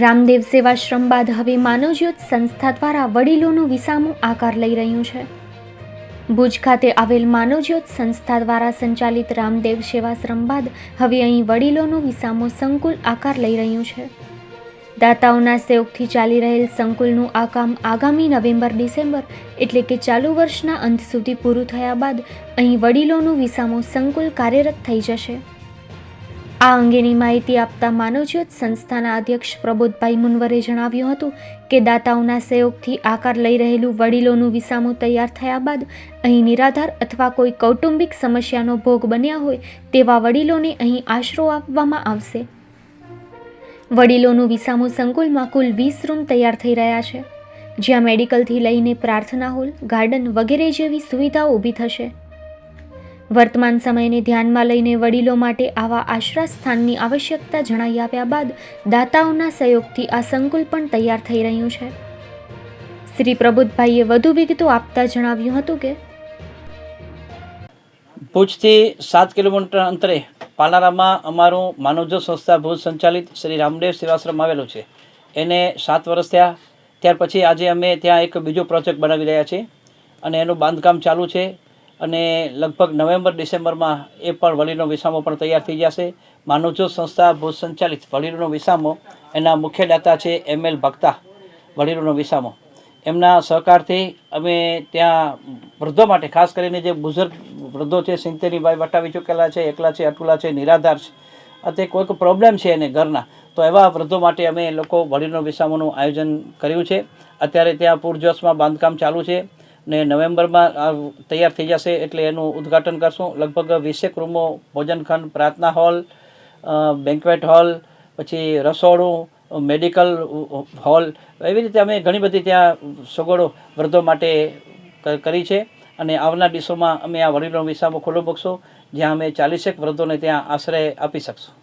રામદેવ સેવાશ્રમ બાદ હવે માનવજ્યોત સંસ્થા દ્વારા વડીલોનું વિસામો આકાર લઈ રહ્યું છે. ભુજ ખાતે આવેલ માનવજ્યોત સંસ્થા દ્વારા સંચાલિત રામદેવ સેવાશ્રમ બાદ હવે અહીં વડીલોનું વિસામો સંકુલ આકાર લઈ રહ્યું છે. દાતાઓના સહયોગથી ચાલી રહેલ સંકુલનું આ કામ આગામી નવેમ્બર, ડિસેમ્બર એટલે કે ચાલુ વર્ષના અંત સુધી પૂરું થયા બાદ અહીં વડીલોનું વિસામો સંકુલ કાર્યરત થઈ જશે. આ અંગેની માહિતી આપતા માનવજ્યોત સંસ્થાના અધ્યક્ષ પ્રબોધભાઈ મુનવરે જણાવ્યું હતું કે દાતાઓના સહયોગથી આકાર લઈ રહેલું વડીલોનું વિસામું તૈયાર થયા બાદ અહીં નિરાધાર અથવા કોઈ કૌટુંબિક સમસ્યાનો ભોગ બન્યા હોય તેવા વડીલોને અહીં આશરો આપવામાં આવશે. વડીલોનું વિસામું સંકુલમાં કુલ વીસ રૂમ તૈયાર થઈ રહ્યા છે, જ્યાં મેડિકલથી લઈને પ્રાર્થના હોલ, ગાર્ડન વગેરે જેવી સુવિધાઓ ઊભી થશે. વર્તમાન સમયને ધ્યાનમાં લઈને વડીલો માટે આવા આશ્રયસ્થાનની આવશ્યકતા જણાઈ આપ્યા બાદ દાતાઓના સહયોગથી આ સંકુલ પણ તૈયાર થઈ રહ્યું છે. શ્રી પ્રબુદ્ધભાઈએ વધુ વિગતો આપતા જણાવ્યું હતું કે, ભુજથી સાત કિલોમીટર અંતરે પાલારામાં અમારું માનવજો સંસ્થા ભુજ સંચાલિત શ્રી રામદેવ સેવાશ્રમ આવેલું છે. એને સાત વર્ષ થયા. ત્યાર પછી આજે અમે ત્યાં એક બીજો પ્રોજેક્ટ બનાવી રહ્યા છીએ અને એનું બાંધકામ ચાલુ છે. અને લગભગ નવેમ્બર, ડિસેમ્બરમાં એ પણ વલીનો વિસામો પણ તૈયાર થઈ જશે. માનવજો સંસ્થા ભુજ સંચાલિત વડીલોનો વિસામો. એના મુખ્ય દાતા છે એમ એલ ભક્તા, વડીલોનો વિસામો. એમના સહકારથી અમે ત્યાં વૃદ્ધો માટે, ખાસ કરીને જે બુઝુર્ગ વૃદ્ધો છે સિત્તેરની ભાઈ વટાવી ચૂકેલા છે, એકલા છે, અટુલા છે, નિરાધાર છે અથવા કોઈક પ્રોબ્લેમ છે એને ઘરના, તો એવા વૃદ્ધો માટે અમે લોકો વડીલનો વિસામોનું આયોજન કર્યું છે. અત્યારે ત્યાં પૂરજોશમાં બાંધકામ ચાલુ છે. ને નવેમ્બરમાં તૈયાર થઈ જશે એટલે એનું ઉદ્ઘાટન કરશું. લગભગ વીસેક રૂમો ભોજનખંડ પ્રાર્થના હોલ બેન્કવેટ હોલ પછી રસોડું મેડિકલ હોલ એવી રીતે અમે ઘણી બધી ત્યાં સગવડો વૃદ્ધો માટે કરી છે. અને આવનાર દિવસોમાં અમે આ વડીલો વિસામો ખુલ્લો મૂકશું, જ્યાં અમે ચાલીસેક વૃદ્ધોને ત્યાં આશ્રય આપી શકશું.